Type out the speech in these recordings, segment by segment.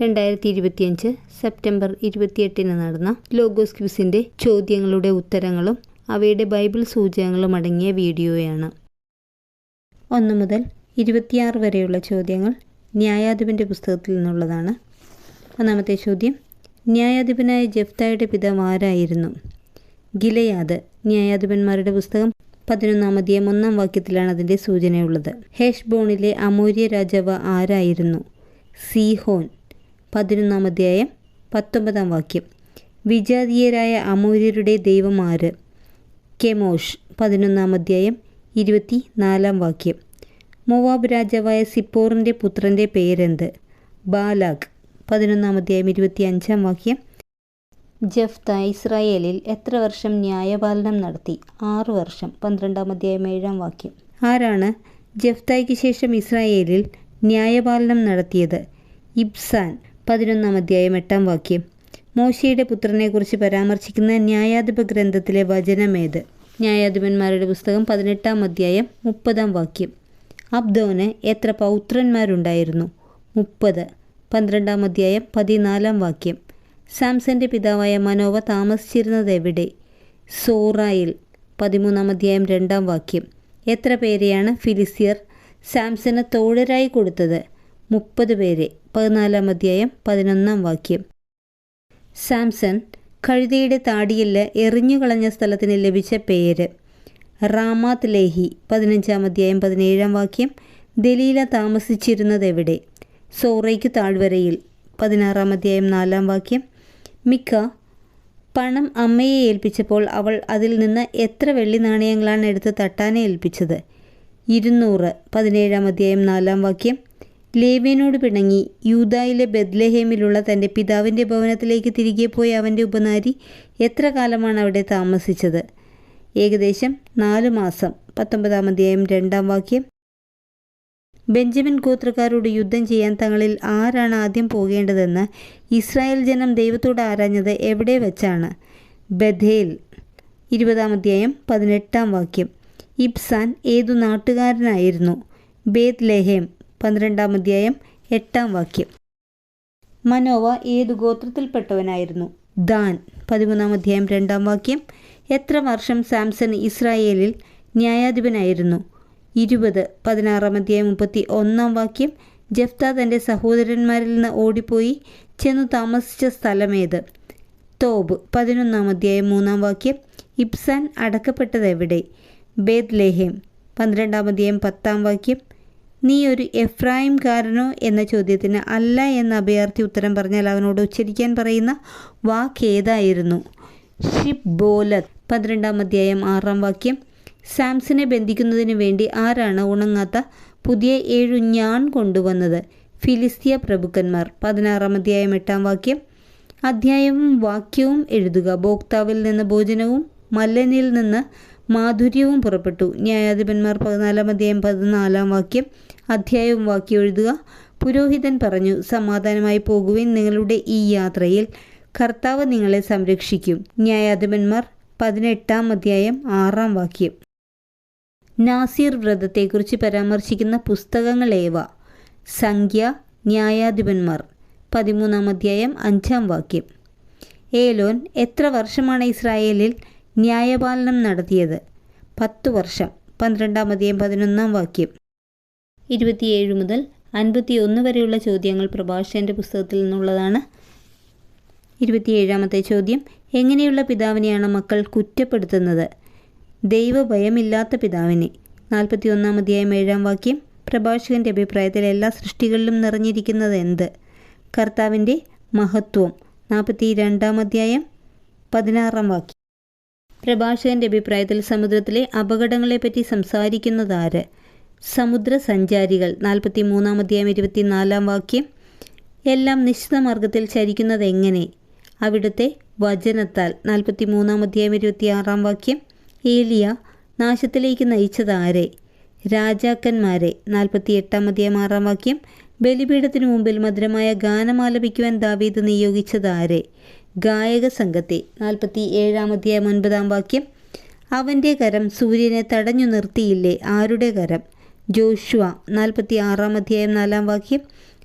രണ്ടായിരത്തി ഇരുപത്തിയഞ്ച് സെപ്റ്റംബർ ഇരുപത്തിയെട്ടിന് നടന്ന ലോഗോസ് ക്യൂസിന്റെ ചോദ്യങ്ങളുടെ ഉത്തരങ്ങളും അവയുടെ ബൈബിൾ സൂചകങ്ങളും അടങ്ങിയ വീഡിയോയാണ്. ഒന്ന് മുതൽ ഇരുപത്തിയാറ് വരെയുള്ള ചോദ്യങ്ങൾ ന്യായാധിപന്റെ പുസ്തകത്തിൽ നിന്നുള്ളതാണ്. ഒന്നാമത്തെ ചോദ്യം ന്യായാധിപനായ ജഫ്തായുടെ പിതാവ് ആരായിരുന്നു? ഗിലയാദ് ന്യായാധിപന്മാരുടെ പുസ്തകം പതിനൊന്നാം അധ്യായം ഒന്നാം വാക്യത്തിലാണ് അതിന്റെ സൂചനയുള്ളത്. ഹേഷ്ബോണിലെ അമൂര്യ രാജാവ് ആരായിരുന്നു? സീഹോൻ പതിനൊന്നാം അധ്യായം പത്തൊമ്പതാം വാക്യം. വിജാതീയരായ അമൂര്യരുടെ ദൈവമാര്. കെമോഷ് പതിനൊന്നാം അധ്യായം ഇരുപത്തി നാലാം വാക്യം. മൊവാബ് രാജാവായ സിപ്പോറിന്റെ പുത്രന്റെ പേരെന്ത്? ബാലാഖ് പതിനൊന്നാം അധ്യായം ഇരുപത്തി അഞ്ചാം വാക്യം. ജഫ്ത ഇസ്രായേലിൽ എത്ര വർഷം ന്യായപാലനം നടത്തി? ആറു വർഷം പന്ത്രണ്ടാം അധ്യായം ഏഴാം വാക്യം. ആരാണ് ജഫ്തായ്ക്ക് ശേഷം ഇസ്രായേലിൽ ന്യായപാലനം നടത്തിയത്? ഇബ്സാൻ പതിനൊന്നാം അധ്യായം എട്ടാം വാക്യം. മോശയുടെ പുത്രനെക്കുറിച്ച് പരാമർശിക്കുന്ന ന്യായാധിപ ഗ്രന്ഥത്തിലെ വചനമേത് ന്യായാധിപന്മാരുടെ പുസ്തകം പതിനെട്ടാം അധ്യായം മുപ്പതാം വാക്യം. അബ്ദോന് എത്ര പൗത്രന്മാരുണ്ടായിരുന്നു? മുപ്പത്. പന്ത്രണ്ടാം അധ്യായം പതിനാലാം വാക്യം. സാംസന്റെ പിതാവായ മനോവ താമസിച്ചിരുന്നത് എവിടെ? സോറായിൽ. പതിമൂന്നാം അധ്യായം രണ്ടാം വാക്യം. എത്ര പേരെയാണ് ഫിലിസിയർ സാംസന് തോഴരായി കൊടുത്തത്? മുപ്പത് പേരെ. പതിനാലാം അധ്യായം പതിനൊന്നാം വാക്യം. സാംസൺ കഴുതയുടെ താടിയിൽ എറിഞ്ഞുകളഞ്ഞ സ്ഥലത്തിന് ലഭിച്ച പേര്. റാമാത്ത് ലേഹി. പതിനഞ്ചാം അധ്യായം പതിനേഴാം വാക്യം. ദലീല താമസിച്ചിരുന്നത് എവിടെ സോറയ്ക്ക് താഴ്വരയിൽ. പതിനാറാം അധ്യായം നാലാം വാക്യം. മിക്ക പണം അമ്മയെ ഏൽപ്പിച്ചപ്പോൾ അവൾ അതിൽ നിന്ന് എത്ര വെള്ളി നാണയങ്ങളാണ് എടുത്ത് തട്ടാനെ ഏൽപ്പിച്ചത്? ഇരുന്നൂറ്. പതിനേഴാം അധ്യായം നാലാം വാക്യം. ലേവ്യനോട് പിണങ്ങി. യൂതായിലെ ബദ്ലഹേമിലുള്ള തന്റെ പിതാവിന്റെ ഭവനത്തിലേക്ക് തിരികെ പോയ അവന്റെ ഉപനാരി എത്ര കാലമാണ് അവിടെ താമസിച്ചത്? ഏകദേശം നാല് മാസം. പത്തൊമ്പതാം അധ്യായം രണ്ടാം വാക്യം. ബെഞ്ചമിൻ ഗോത്രക്കാരോട് യുദ്ധം ചെയ്യാൻ തങ്ങളിൽ ആരാണ് ആദ്യം പോകേണ്ടതെന്ന് ഇസ്രായേൽ ജനം ദൈവത്തോട് ആരാഞ്ഞത് എവിടെ വെച്ചാണ്? ബഥേൽ. ഇരുപതാം അധ്യായം പതിനെട്ടാം വാക്യം. ഇബ്സാൻ ഏതു നാട്ടുകാരനായിരുന്നു? ബേത് ലെഹേം പന്ത്രണ്ടാം അധ്യായം എട്ടാം വാക്യം. മനോവ ഏതു ഗോത്രത്തിൽപ്പെട്ടവനായിരുന്നു? ദാൻ. പതിമൂന്നാം അധ്യായം രണ്ടാം വാക്യം. എത്ര വർഷം സാംസൺ ഇസ്രായേലിൽ ന്യായാധിപനായിരുന്നു? ഇരുപത്. പതിനാറാം അധ്യായം മുപ്പത്തി ഒന്നാം വാക്യം. ജഫ്ത തന്റെ സഹോദരന്മാരിൽ നിന്ന് ഓടിപ്പോയി ചെന്നു താമസിച്ച സ്ഥലമേത്? തോബ്. പതിനൊന്നാം അധ്യായം മൂന്നാം വാക്യം. ഇബ്സാൻ അടക്കപ്പെട്ടത് എവിടെ ബേദ് ലേഹേം പന്ത്രണ്ടാം അധ്യായം പത്താം വാക്യം. നീ ഒരു എഫ്രായിംകാരനോ എന്ന ചോദ്യത്തിന് അല്ല എന്ന അഭയാർത്ഥി ഉത്തരം പറഞ്ഞാൽ അവനോട് ഉച്ചരിക്കാൻ പറയുന്ന വാക്ക് ഏതായിരുന്നു? ഷിബ് ബോലത്ത് പന്ത്രണ്ടാം അധ്യായം ആറാം വാക്യം. സാംസനെ ബന്ധിക്കുന്നതിന് വേണ്ടി ആരാണ് ഉണങ്ങാത്ത പുതിയ ഏഴു ഞാൻ കൊണ്ടുവന്നത്? ഫിലിസ്തീയ പ്രഭുക്കന്മാർ. പതിനാറാം അധ്യായം എട്ടാം വാക്യം. അധ്യായവും വാക്യവും എഴുതുക. ഭോക്താവിൽ നിന്ന് ഭോജനവും മല്ലനിൽ നിന്ന് മാധുര്യവും പുറപ്പെട്ടു. ന്യായാധിപന്മാർ പതിനാലാം അധ്യായം പതിനാലാം വാക്യം അധ്യായവും വാക്യം എഴുതുക. പുരോഹിതൻ പറഞ്ഞു സമാധാനമായി പോകുവിൻ നിങ്ങളുടെ ഈ യാത്രയിൽ കർത്താവ് നിങ്ങളെ സംരക്ഷിക്കും. ന്യായാധിപന്മാർ പതിനെട്ടാം അധ്യായം ആറാം വാക്യം. നാസിർ വ്രതത്തെക്കുറിച്ച് പരാമർശിക്കുന്ന പുസ്തകങ്ങളേവ സംഖ്യ ന്യായാധിപന്മാർ പതിമൂന്നാം അധ്യായം അഞ്ചാം വാക്യം. ഏലോൻ എത്ര വർഷമാണ് ഇസ്രായേലിൽ ന്യായപാലനം നടത്തിയത്. പത്തു വർഷം. പന്ത്രണ്ടാം അധ്യായം പതിനൊന്നാം വാക്യം. ഇരുപത്തിയേഴ് മുതൽ അൻപത്തിയൊന്ന് വരെയുള്ള ചോദ്യങ്ങൾ പ്രഭാഷകന്റെ പുസ്തകത്തിൽ നിന്നുള്ളതാണ്. ഇരുപത്തിയേഴാമത്തെ ചോദ്യം എങ്ങനെയുള്ള പിതാവിനെയാണ് മക്കൾ കുറ്റപ്പെടുത്തുന്നത്? ദൈവഭയമില്ലാത്ത പിതാവിനെ. നാൽപ്പത്തി ഒന്നാം അധ്യായം ഏഴാം വാക്യം പ്രഭാഷകന്റെ അഭിപ്രായത്തിൽ എല്ലാ സൃഷ്ടികളിലും നിറഞ്ഞിരിക്കുന്നത് എന്ത്? കർത്താവിന്റെ മഹത്വം. നാൽപ്പത്തി രണ്ടാം അധ്യായം പതിനാറാം വാക്യം. പ്രഭാഷകന്റെ അഭിപ്രായത്തിൽ സമുദ്രത്തിലെ അപകടങ്ങളെപ്പറ്റി സംസാരിക്കുന്നതാര്? സമുദ്ര സഞ്ചാരികൾ നാൽപ്പത്തി മൂന്നാം അധ്യായം ഇരുപത്തിനാലാം വാക്യം. എല്ലാം നിശ്ചിത മാർഗത്തിൽ ചരിക്കുന്നത് എങ്ങനെ? അവിടുത്തെ വചനത്താൽ. നാൽപ്പത്തി മൂന്നാം അധ്യായം ഇരുപത്തിയാറാം വാക്യം. ഏലിയ നാശത്തിലേക്ക് നയിച്ചത് ആരെ രാജാക്കന്മാരെ. നാൽപ്പത്തി എട്ടാം അധ്യായം ആറാം വാക്യം. ബലിപീഠത്തിനു മുമ്പിൽ മധുരമായ ഗാനമാലപിക്കുവാൻ ദാവീദ് നിയോഗിച്ചത് ആരെ ഗായക സംഘത്തെ നാൽപ്പത്തി ഏഴാമധ്യായം ഒൻപതാം വാക്യം. അവന്റെ കരം സൂര്യനെ തടഞ്ഞു നിർത്തിയില്ലേ? ആരുടെ കരം? ജോഷുവ നാൽപ്പത്തി ആറാം അധ്യായം നാലാം വാക്യം.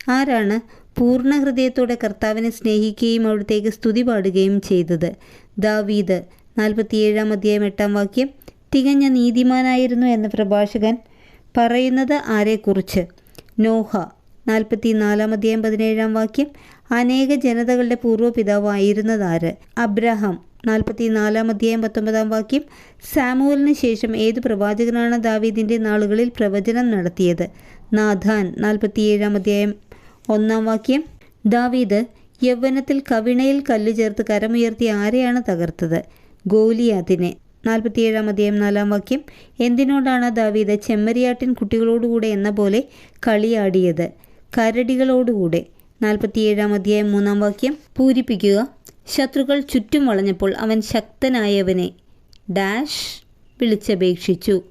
ആരാണ് പൂർണ ഹൃദയത്തോടെ കർത്താവിനെ സ്നേഹിക്കുകയും അവിടത്തേക്ക് സ്തുതി പാടുകയും ചെയ്തത്? ദാവീദ് നാൽപ്പത്തിയേഴാം അധ്യായം എട്ടാം വാക്യം. തികഞ്ഞ നീതിമാനായിരുന്നു എന്ന പ്രഭാഷകൻ പറയുന്നത് ആരെക്കുറിച്ച്? നോഹ നാൽപ്പത്തി നാലാം അധ്യായം പതിനേഴാം വാക്യം. അനേക ജനതകളുടെ പൂർവപിതാവായിരുന്നതാര്? അബ്രഹാം നാൽപ്പത്തി നാലാം അധ്യായം പത്തൊമ്പതാം വാക്യം. സാമുവലിന് ശേഷം ഏത് പ്രവാചകനാണ് ദാവീദിന്റെ നാളുകളിൽ പ്രവചനം നടത്തിയത്? നാഥാൻ നാൽപ്പത്തിയേഴാം അധ്യായം ഒന്നാം വാക്യം. ദാവീദ് യൗവനത്തിൽ കവിണയിൽ കല്ല് ചേർത്ത് കരമുയർത്തി ആരെയാണ് തകർത്തത്? ഗോലിയാത്തിനെ. നാൽപ്പത്തിയേഴാം അധ്യായം നാലാം വാക്യം. എന്തിനോടാണ് ദാവീദ് ചെമ്മരിയാട്ടിൻ കുട്ടികളോടുകൂടെ എന്ന പോലെ കളിയാടിയത്? കരടികളോടുകൂടെ. നാൽപ്പത്തിയേഴാം അധ്യായം മൂന്നാം വാക്യം. പൂരിപ്പിക്കുക. ശത്രുക്കൾ ചുറ്റും വളഞ്ഞപ്പോൾ അവൻ ശക്തനായവനെ ഡാഷ് വിളിച്ചപേക്ഷിച്ചു.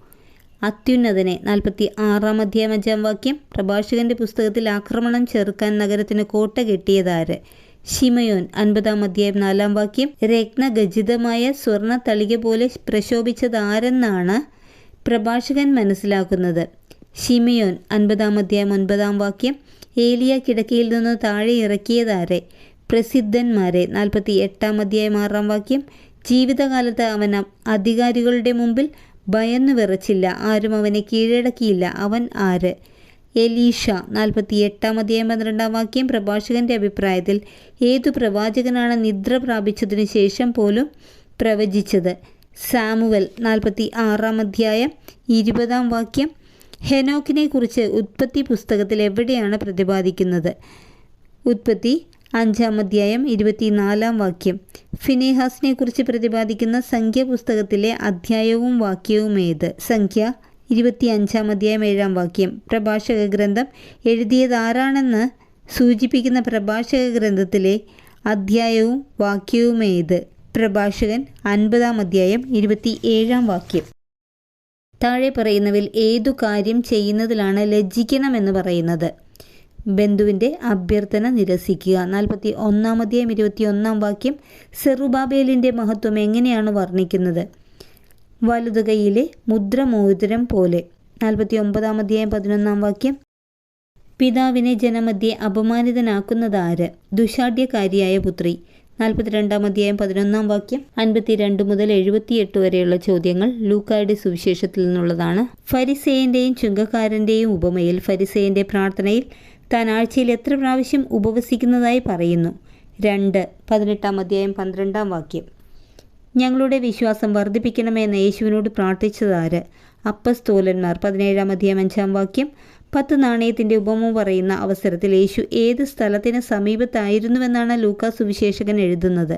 അത്യുന്നതനെ. നാൽപ്പത്തി ആറാം അധ്യായം അഞ്ചാം വാക്യം. പ്രഭാഷകന്റെ പുസ്തകത്തിൽ ആക്രമണം ചെറുക്കാൻ നഗരത്തിന് കോട്ട കെട്ടിയതാര്? ഷിമയോൻ അൻപതാം അധ്യായം നാലാം വാക്യം. രത്നഗജിതമായ സ്വർണ തളിക പോലെ പ്രശോഭിച്ചതാരെന്നാണ് പ്രഭാഷകൻ മനസ്സിലാക്കുന്നത്. ഷിമയോൻ അൻപതാം അധ്യായം ഒൻപതാം വാക്യം. ഏലിയ കിടക്കയിൽ നിന്ന് താഴെ ഇറക്കിയതാരെ പ്രസിദ്ധന്മാരെ. നാൽപ്പത്തി എട്ടാം അധ്യായം ആറാം വാക്യം. ജീവിതകാലത്ത് അവൻ അധികാരികളുടെ മുമ്പിൽ ഭയന്നു വിറച്ചില്ല. ആരും അവനെ കീഴടക്കിയില്ല. അവൻ ആര്? എലീഷ നാൽപ്പത്തി എട്ടാം അധ്യായം പന്ത്രണ്ടാം വാക്യം. പ്രഭാഷകന്റെ അഭിപ്രായത്തിൽ ഏതു പ്രവാചകനാണ് നിദ്ര പ്രാപിച്ചതിനു ശേഷം പോലും പ്രവചിച്ചത്? സാമുവൽ. നാൽപ്പത്തി ആറാം അധ്യായം ഇരുപതാം വാക്യം. ഹെനോക്കിനെ കുറിച്ച് ഉത്പത്തി പുസ്തകത്തിൽ എവിടെയാണ് പ്രതിപാദിക്കുന്നത്? ഉത്പത്തി അഞ്ചാം അധ്യായം ഇരുപത്തിനാലാം വാക്യം. ഫിനേഹാസിനെ കുറിച്ച് പ്രതിപാദിക്കുന്ന സംഖ്യ പുസ്തകത്തിലെ അധ്യായവും വാക്യവും ഏത്? സംഖ്യ ഇരുപത്തി അഞ്ചാം അധ്യായം ഏഴാം വാക്യം. പ്രഭാഷക ഗ്രന്ഥം എഴുതിയതാരാണെന്ന് സൂചിപ്പിക്കുന്ന പ്രഭാഷക ഗ്രന്ഥത്തിലെ അധ്യായവും വാക്യവും ഏത്? പ്രഭാഷകൻ അൻപതാം അധ്യായം ഇരുപത്തി ഏഴാം വാക്യം. താഴെ പറയുന്നവിൽ ഏതു കാര്യം ചെയ്യുന്നതിലാണ് ലജ്ജിക്കണമെന്ന് പറയുന്നത്. ബന്ധുവിന്റെ അഭ്യർത്ഥന നിരസിക്കുക. നാൽപ്പത്തി ഒന്നാമതേയും ഇരുപത്തി ഒന്നാം വാക്യം സെറുബാബേലിന്റെ മഹത്വം എങ്ങനെയാണ് വർണിക്കുന്നത്? വലുതുകൈയിലെ മുദ്രമോതിരം പോലെ. നാൽപ്പത്തി ഒമ്പതാം അധ്യായം പതിനൊന്നാം വാക്യം പിതാവിനെ ജനമധ്യെ അപമാനിതനാക്കുന്നതാര്? ദുഷാഢ്യകാരിയായ പുത്രി. നാൽപ്പത്തിരണ്ടാം അധ്യായം പതിനൊന്നാം വാക്യം അൻപത്തിരണ്ട് മുതൽ എഴുപത്തിയെട്ട് വരെയുള്ള ചോദ്യങ്ങൾ ലൂക്കായുടെ സുവിശേഷത്തിൽ നിന്നുള്ളതാണ്. ഫരിസേയന്റെയും ചുങ്കക്കാരന്റെയും ഉപമയിൽ ഫരിസേയന്റെ പ്രാർത്ഥനയിൽ താൻ ആഴ്ചയിൽ എത്ര പ്രാവശ്യം ഉപവസിക്കുന്നതായി പറയുന്നു? രണ്ട് പതിനെട്ടാം അധ്യായം പന്ത്രണ്ടാം വാക്യം. ഞങ്ങളുടെ വിശ്വാസം വർദ്ധിപ്പിക്കണമെന്ന് യേശുവിനോട് പ്രാർത്ഥിച്ചതാര്? അപ്പസ്തോലന്മാർ. പതിനേഴാം അധ്യായം അഞ്ചാം വാക്യം. പത്ത് നാണയത്തിന്റെ ഉപമ പറയുന്ന അവസരത്തിൽ യേശു ഏത് സ്ഥലത്തിന് സമീപത്തായിരുന്നുവെന്നാണ് ലൂക്കാ സുവിശേഷകൻ എഴുതുന്നത്.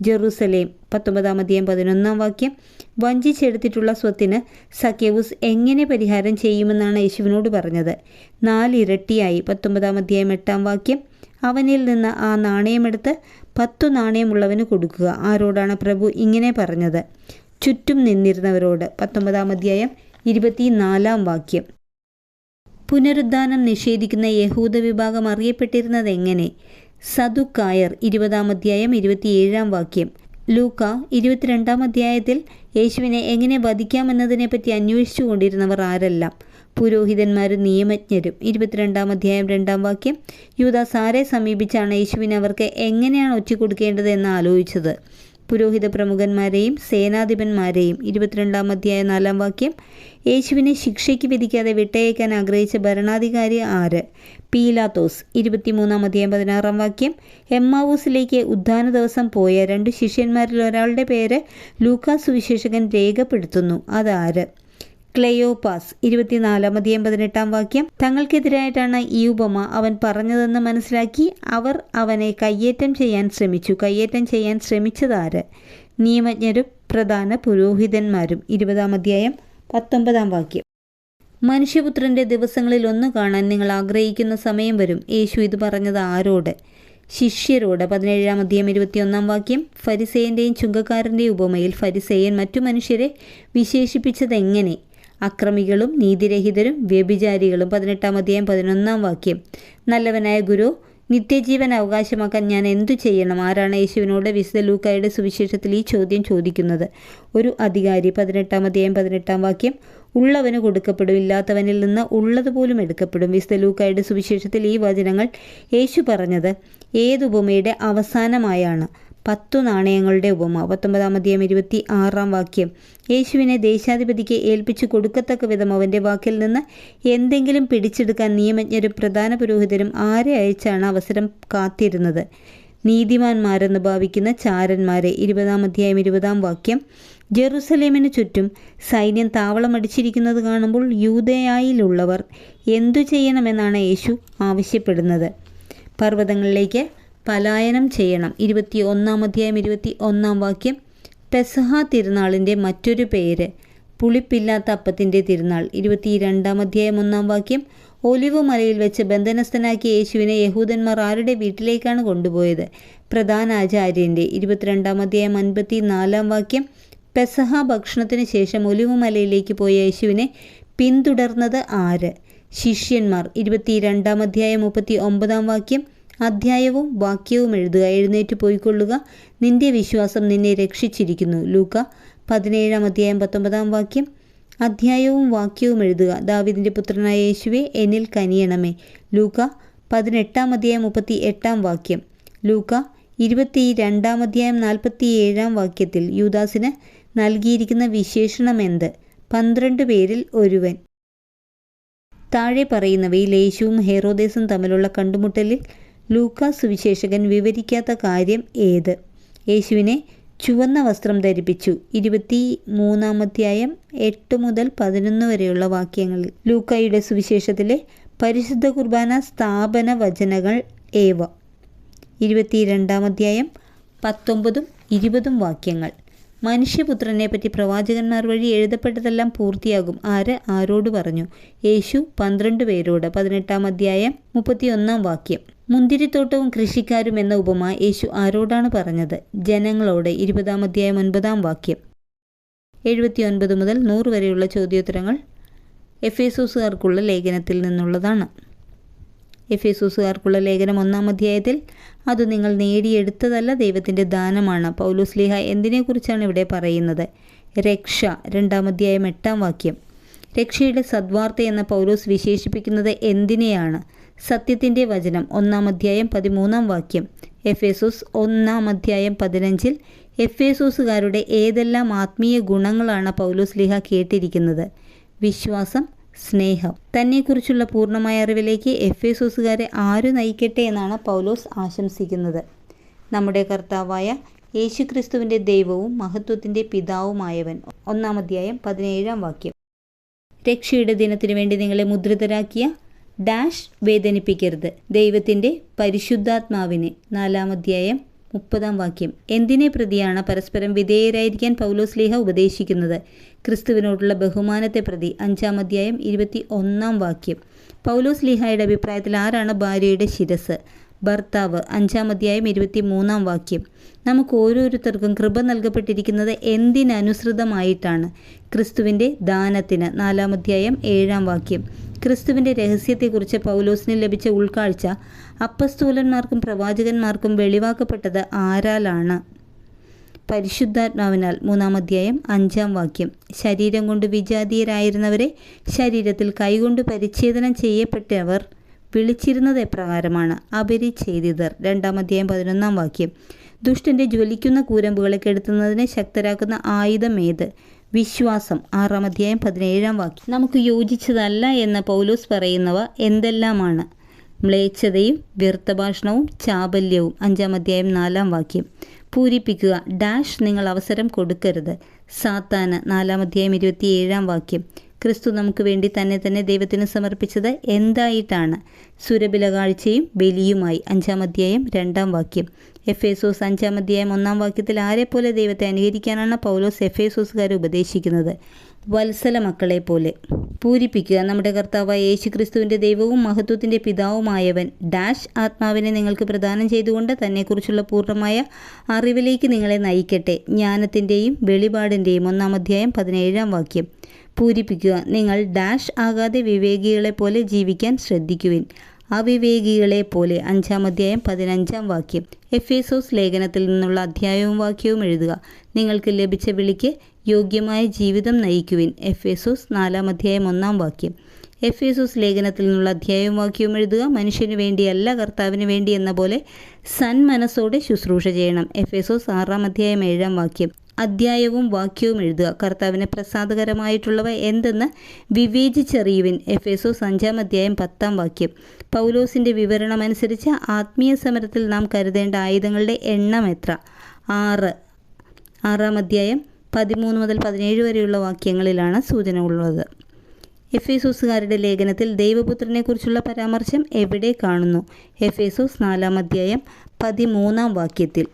ജെറൂസലേം പത്തൊമ്പതാം അധ്യായം പതിനൊന്നാം വാക്യം വഞ്ചിച്ചെടുത്തിട്ടുള്ള സ്വത്തിന് സഖ്യവുസ് എങ്ങനെ പരിഹാരം ചെയ്യുമെന്നാണ് യേശുവിനോട് പറഞ്ഞത്. നാലിരട്ടിയായി പത്തൊമ്പതാം അധ്യായം എട്ടാം വാക്യം അവനിൽ നിന്ന് ആ നാണയമെടുത്ത് പത്തു നാണയമുള്ളവന് കൊടുക്കുക. ആരോടാണ് പ്രഭു ഇങ്ങനെ പറഞ്ഞത്? ചുറ്റും നിന്നിരുന്നവരോട്. പത്തൊമ്പതാം അധ്യായം ഇരുപത്തിനാലാം വാക്യം. പുനരുദ്ധാനം നിഷേധിക്കുന്ന യഹൂദ വിഭാഗം അറിയപ്പെട്ടിരുന്നത് എങ്ങനെ? സദുക്കായർ ഇരുപതാം അധ്യായം ഇരുപത്തിയേഴാം വാക്യം. ലൂക്ക ഇരുപത്തിരണ്ടാം അധ്യായത്തിൽ യേശുവിനെ എങ്ങനെ വധിക്കാമെന്നതിനെപ്പറ്റി അന്വേഷിച്ചു കൊണ്ടിരുന്നവർ ആരെല്ലാം. പുരോഹിതന്മാരും നിയമജ്ഞരും. ഇരുപത്തിരണ്ടാം അധ്യായം രണ്ടാം വാക്യം. യൂദാസ് ആരെ സമീപിച്ചാണ് യേശുവിനെ അവർക്ക് എങ്ങനെയാണ് ഒറ്റിക്കൊടുക്കേണ്ടത് എന്ന് ആലോചിച്ചത്? പുരോഹിത പ്രമുഖന്മാരെയും സേനാധിപന്മാരെയും. ഇരുപത്തിരണ്ടാം അധ്യായ നാലാം വാക്യം. യേശുവിനെ ശിക്ഷയ്ക്ക് വിധിക്കാതെ വിട്ടയക്കാൻ ആഗ്രഹിച്ച ഭരണാധികാരി ആര്? പീലാത്തോസ്. ഇരുപത്തിമൂന്നാം അധ്യായം പതിനാറാം വാക്യം. എമ്മാവൂസിലേക്ക് ഉദ്ധാന ദിവസം പോയ രണ്ട് ശിഷ്യന്മാരിൽ ഒരാളുടെ പേര് ലൂക്കാ സുവിശേഷകൻ രേഖപ്പെടുത്തുന്നു. അതാര്? ക്ലെയോപാസ് ഇരുപത്തിനാലാം അധ്യായം പതിനെട്ടാം വാക്യം. തങ്ങൾക്കെതിരായിട്ടാണ് ഈ ഉപമ അവൻ പറഞ്ഞതെന്ന് മനസ്സിലാക്കി അവർ അവനെ കയ്യേറ്റം ചെയ്യാൻ ശ്രമിച്ചു. കയ്യേറ്റം ചെയ്യാൻ ശ്രമിച്ചതാര്? നിയമജ്ഞരും പ്രധാന പുരോഹിതന്മാരും. ഇരുപതാം അധ്യായം പത്തൊമ്പതാം വാക്യം. മനുഷ്യപുത്രന്റെ ദിവസങ്ങളിൽ ഒന്ന് കാണാൻ നിങ്ങൾ ആഗ്രഹിക്കുന്ന സമയം വരും. യേശു ഇത് പറഞ്ഞത് ആരോട്? ശിഷ്യരോട്. പതിനേഴാം അധ്യായം ഇരുപത്തിയൊന്നാം വാക്യം. ഫരിസേയന്റെയും ചുങ്കക്കാരന്റെയും ഉപമയിൽ ഫരിസേയൻ മറ്റു മനുഷ്യരെ വിശേഷിപ്പിച്ചത് എങ്ങനെ അക്രമികളും നീതിരഹിതരും വ്യഭിചാരികളും. പതിനെട്ടാം അധ്യായം പതിനൊന്നാം വാക്യം. നല്ലവനായ ഗുരു നിത്യജീവൻ അവകാശമാക്കാൻ ഞാൻ എന്തു ചെയ്യണം? ആരാണ് യേശുവിനോട് വിശുദ്ധ ലൂക്കായുടെ സുവിശേഷത്തിൽ ഈ ചോദ്യം ചോദിക്കുന്നത്? ഒരു അധികാരി പതിനെട്ടാം അധ്യായം പതിനെട്ടാം വാക്യം. ഉള്ളവന് കൊടുക്കപ്പെടും ഇല്ലാത്തവനിൽ നിന്ന് ഉള്ളതുപോലും എടുക്കപ്പെടും. വിശുദ്ധ ലൂക്കായുടെ സുവിശേഷത്തിൽ ഈ വചനങ്ങൾ യേശു പറഞ്ഞത് ഏതുപമയുടെ അവസാനമായാണ്? പത്തു നാണയങ്ങളുടെ ഉപമ. പത്തൊമ്പതാം അധ്യായം ഇരുപത്തി ആറാം വാക്യം. യേശുവിനെ ദേശാധിപതിക്ക് ഏൽപ്പിച്ചു കൊടുക്കത്തക്ക വിധം അവന്റെ വാക്കിൽ നിന്ന് എന്തെങ്കിലും പിടിച്ചെടുക്കാൻ നിയമജ്ഞരും പ്രധാന പുരോഹിതരും ആരെ അയച്ചാണ് അവസരം കാത്തിരുന്നത്. നീതിമാന്മാരെന്ന് ഭാവിക്കുന്ന ചാരന്മാരെ. ഇരുപതാം അധ്യായം ഇരുപതാം വാക്യം. ജെറുസലേമിന് ചുറ്റും സൈന്യം താവളമടിച്ചിരിക്കുന്നത് കാണുമ്പോൾ യൂതയായിലുള്ളവർ എന്തു ചെയ്യണമെന്നാണ് യേശു ആവശ്യപ്പെടുന്നത്. പർവതങ്ങളിലേക്ക് പലായനം ചെയ്യണം. ഇരുപത്തി ഒന്നാം അധ്യായം ഇരുപത്തി ഒന്നാം വാക്യം. പെസഹ തിരുനാളിന്റെ മറ്റൊരു പേര് പുളിപ്പില്ലാത്ത അപ്പത്തിന്റെ തിരുനാൾ. ഇരുപത്തി രണ്ടാം അധ്യായം ഒന്നാം വാക്യം. ഒലിവ് മലയിൽ വെച്ച് ബന്ധനസ്ഥനാക്കിയ യേശുവിനെ യഹൂദന്മാർ ആരുടെ വീട്ടിലേക്കാണ് കൊണ്ടുപോയത്? പ്രധാന ആചാര്യന്റെ ഇരുപത്തിരണ്ടാം അധ്യായം അൻപത്തി നാലാം വാക്യം. പെസഹ ഭക്ഷണത്തിന് ശേഷം ഒലിവ് മലയിലേക്ക് പോയ യേശുവിനെ പിന്തുടർന്നത് ആര്? ശിഷ്യന്മാർ. ഇരുപത്തി രണ്ടാം അധ്യായം മുപ്പത്തി ഒമ്പതാം വാക്യം. അധ്യായവും വാക്യവും എഴുതുക. എഴുന്നേറ്റ് പോയിക്കൊള്ളുക. നിന്റെ വിശ്വാസം നിന്നെ രക്ഷിച്ചിരിക്കുന്നു. ലൂക്ക പതിനേഴാം അധ്യായം പത്തൊമ്പതാം വാക്യം. അധ്യായവും വാക്യവും എഴുതുക. ദാവിദിന്റെ പുത്രനായ യേശുവെ എന്നിൽ കനിയണമേ. ലൂക്ക പതിനെട്ടാം അധ്യായം മുപ്പത്തി എട്ടാം വാക്യം. ലൂക്ക ഇരുപത്തി രണ്ടാം അധ്യായം നാൽപ്പത്തി ഏഴാം വാക്യത്തിൽ യൂദാസിന് നൽകിയിരിക്കുന്ന വിശേഷണം എന്ത്? പന്ത്രണ്ട് പേരിൽ ഒരുവൻ. താഴെ പറയുന്നവയിൽ യേശുവും ഹെറോദേസും തമ്മിലുള്ള കണ്ടുമുട്ടലിൽ ലൂക്ക സുവിശേഷകൻ വിവരിക്കാത്ത കാര്യം ഏത്? യേശുവിനെ ചുവന്ന വസ്ത്രം ധരിപ്പിച്ചു. ഇരുപത്തി മൂന്നാമധ്യായം എട്ട് മുതൽ പതിനൊന്ന് വരെയുള്ള വാക്യങ്ങളിൽ ലൂക്കായുടെ സുവിശേഷത്തിലെ പരിശുദ്ധ കുർബാന സ്ഥാപന വചനകൾ ഏവ? ഇരുപത്തിരണ്ടാമധ്യായം പത്തൊമ്പതും ഇരുപതും വാക്യങ്ങൾ. മനുഷ്യപുത്രനെ പറ്റി പ്രവാചകന്മാർ വഴി എഴുതപ്പെട്ടതെല്ലാം പൂർത്തിയാകും. ആര്? ആരോട് പറഞ്ഞു? യേശു പന്ത്രണ്ട് പേരോട്. പതിനെട്ടാം അധ്യായം മുപ്പത്തിയൊന്നാം വാക്യം. മുന്തിരിത്തോട്ടവും കൃഷിക്കാരും എന്ന ഉപമ യേശു ആരോടാണ് പറഞ്ഞത്? ജനങ്ങളോട് ഇരുപതാം അധ്യായം ഒൻപതാം വാക്യം. എഴുപത്തിയൊൻപത് മുതൽ നൂറ് വരെയുള്ള ചോദ്യോത്തരങ്ങൾ എഫേസൂസുകാർക്കുള്ള ലേഖനത്തിൽ നിന്നുള്ളതാണ്. എഫേസൂസുകാർക്കുള്ള ലേഖനം ഒന്നാം അധ്യായത്തിൽ അത് നിങ്ങൾ നേടിയെടുത്തതല്ല ദൈവത്തിന്റെ ദാനമാണ് പൗലുസ്ലിഹ എന്തിനെക്കുറിച്ചാണ് ഇവിടെ പറയുന്നത്? രക്ഷ രണ്ടാം അധ്യായം എട്ടാം വാക്യം. രക്ഷയുടെ സദ്വാർത്ത എന്ന പൗലോസ് വിശേഷിപ്പിക്കുന്നത് എന്തിനെയാണ്? സത്യത്തിന്റെ വചനം ഒന്നാം അധ്യായം പതിമൂന്നാം വാക്യം. എഫേസോസ് ഒന്നാം അധ്യായം പതിനഞ്ചിൽ എഫേസോസുകാരുടെ ഏതെല്ലാം ആത്മീയ ഗുണങ്ങളാണ് പൗലോസ് ലിഹ കേട്ടിരിക്കുന്നത്? വിശ്വാസം സ്നേഹം. തന്നെക്കുറിച്ചുള്ള പൂർണമായ അറിവിലേക്ക് എഫേസൂസുകാരെ ആര് നയിക്കട്ടെ എന്നാണ് പൗലോസ് ആശംസിക്കുന്നത്. നമ്മുടെ കർത്താവായ യേശുക്രിസ്തുവിന്റെ ദൈവവും മഹത്വത്തിന്റെ പിതാവുമായവൻ. ഒന്നാം അധ്യായം പതിനേഴാം വാക്യം. രക്ഷയുടെ ദിനത്തിനു വേണ്ടി നിങ്ങളെ മുദ്രിതരാക്കിയ ഡാഷ് വേദനിപ്പിക്കരുത്. ദൈവത്തിന്റെ പരിശുദ്ധാത്മാവിനെ. നാലാമധ്യായം മുപ്പതാം വാക്യം. എന്തിനെ പ്രതിയാണ് പരസ്പരം വിധേയരായിരിക്കാൻ പൗലോസ് ലീഹ ഉപദേശിക്കുന്നത്? ക്രിസ്തുവിനോടുള്ള ബഹുമാനത്തെ പ്രതി. അഞ്ചാം അധ്യായം ഇരുപത്തി ഒന്നാം വാക്യം. പൗലോസ് ലീഹായുടെ അഭിപ്രായത്തിൽ ആരാണ് ഭാര്യയുടെ ശിരസ്? ഭർത്താവ്. അഞ്ചാം അധ്യായം ഇരുപത്തി മൂന്നാം വാക്യം. നമുക്ക് ഓരോരുത്തർക്കും കൃപ നൽകപ്പെട്ടിരിക്കുന്നത് എന്തിനനുസൃതമായിട്ടാണ്? ക്രിസ്തുവിന്റെ ദാനത്തിന്. നാലാം അധ്യായം ഏഴാം വാക്യം. ക്രിസ്തുവിന്റെ രഹസ്യത്തെക്കുറിച്ച് പൗലോസിന് ലഭിച്ച ഉൾക്കാഴ്ച അപ്പസ്തൂലന്മാർക്കും പ്രവാചകന്മാർക്കും വെളിവാക്കപ്പെട്ടത് ആരാലാണ്? പരിശുദ്ധാത്മാവിനാൽ. മൂന്നാം അധ്യായം അഞ്ചാം വാക്യം. ശരീരം കൊണ്ട് വിജാതീയരായിരുന്നവരെ ശരീരത്തിൽ കൈകൊണ്ട് പരിച്ഛേദനം ചെയ്യപ്പെട്ടവർ വിളിച്ചിരുന്നത് എപ്രകാരമാണ്? അപരിച്ഛേദിതർ രണ്ടാം രണ്ടാമധ്യായം പതിനൊന്നാം വാക്യം. ദുഷ്ടന്റെ ജ്വലിക്കുന്ന കൂരമ്പുകളെ കെടുത്തുന്നതിനെ ശക്തരാക്കുന്ന ആയുധം ഏത്? വിശ്വാസം. ആറാം അധ്യായം പതിനേഴാം വാക്യം. നമുക്ക് യോജിച്ചതല്ല എന്ന പൗലോസ് പറയുന്നവ എന്തെല്ലാമാണ്? മ്ലേച്ഛതയും വ്യർത്ഥഭാഷണവും ചാബല്യവും. അഞ്ചാം അധ്യായം നാലാം വാക്യം. പൂരിപ്പിക്കുക. ഡാഷ് നിങ്ങൾ അവസരം കൊടുക്കരുത്. സാത്താന് നാലാം അധ്യായം ഇരുപത്തിയേഴാം വാക്യം. ക്രിസ്തു നമുക്ക് വേണ്ടി തന്നെ തന്നെ ദൈവത്തിന് സമർപ്പിച്ചത് എന്തായിട്ടാണ്? സുരബില കാഴ്ചയും ബലിയുമായി. അഞ്ചാം അധ്യായം രണ്ടാം വാക്യം. എഫേസോസ് അഞ്ചാം അധ്യായം ഒന്നാം വാക്യത്തിൽ ആരെപ്പോലെ ദൈവത്തെ അനുകരിക്കാനാണ് പൗലോസ് എഫേസോസുകാരെ ഉപദേശിക്കുന്നത്? വത്സല മക്കളെ പോലെ. പൂരിപ്പിക്കുക. നമ്മുടെ കർത്താവായ യേശു ക്രിസ്തുവിന്റെ ദൈവവും മഹത്വത്തിന്റെ പിതാവുമായവൻ ഡാഷ് ആത്മാവിനെ നിങ്ങൾക്ക് പ്രദാനം ചെയ്തുകൊണ്ട് തന്നെക്കുറിച്ചുള്ള പൂർണമായ അറിവിലേക്ക് നിങ്ങളെ നയിക്കട്ടെ. ജ്ഞാനത്തിന്റെയും വെളിപാടിന്റെയും ഒന്നാം അധ്യായം പതിനേഴാം വാക്യം. പൂരിപ്പിക്കുക. നിങ്ങൾ ഡാഷ് ആകാതെ വിവേകികളെ പോലെ ജീവിക്കാൻ ശ്രദ്ധിക്കുവിൻ. അവിവേകികളെ പോലെ. അഞ്ചാം അധ്യായം പതിനഞ്ചാം വാക്യം. എഫേസോസ് ലേഖനത്തിൽ നിന്നുള്ള അധ്യായവും വാക്യവും എഴുതുക. നിങ്ങൾക്ക് ലഭിച്ച വിളിക്ക് യോഗ്യമായ ജീവിതം നയിക്കുവിൻ. എഫ് എസോസ് നാലാം അധ്യായം ഒന്നാം വാക്യം. എഫ് എസോസ് ലേഖനത്തിൽ നിന്നുള്ള അധ്യായവും വാക്യവും എഴുതുക. മനുഷ്യന് വേണ്ടിയല്ല കർത്താവിന് വേണ്ടി എന്ന പോലെ സന്മനസ്സോടെ ശുശ്രൂഷ ചെയ്യണം. എഫ് എസോസ് ആറാം അധ്യായം ഏഴാം വാക്യം. അധ്യായവും വാക്യവും എഴുതുക. കർത്താവിന് പ്രസാദകരമായിട്ടുള്ളവ എന്തെന്ന് വിവേചിച്ചറിയുവിൻ. എഫ് എസോസ് അഞ്ചാം അധ്യായം പത്താം വാക്യം. പൗലോസിന്റെ വിവരണമനുസരിച്ച് ആത്മീയ സമരത്തിൽ നാം കരുതേണ്ട ആയുധങ്ങളുടെ എണ്ണം എത്ര? ആറ്. ആറാം അധ്യായം പതിമൂന്ന് മുതൽ പതിനേഴ് വരെയുള്ള വാക്യങ്ങളിലാണ് സൂചന ഉള്ളത്. എഫേസോസുകാരുടെ ലേഖനത്തിൽ ദൈവപുത്രനെക്കുറിച്ചുള്ള പരാമർശം എവിടെ കാണുന്നു? എഫേസോസ് നാലാം അധ്യായം പതിമൂന്നാം വാക്യത്തിൽ.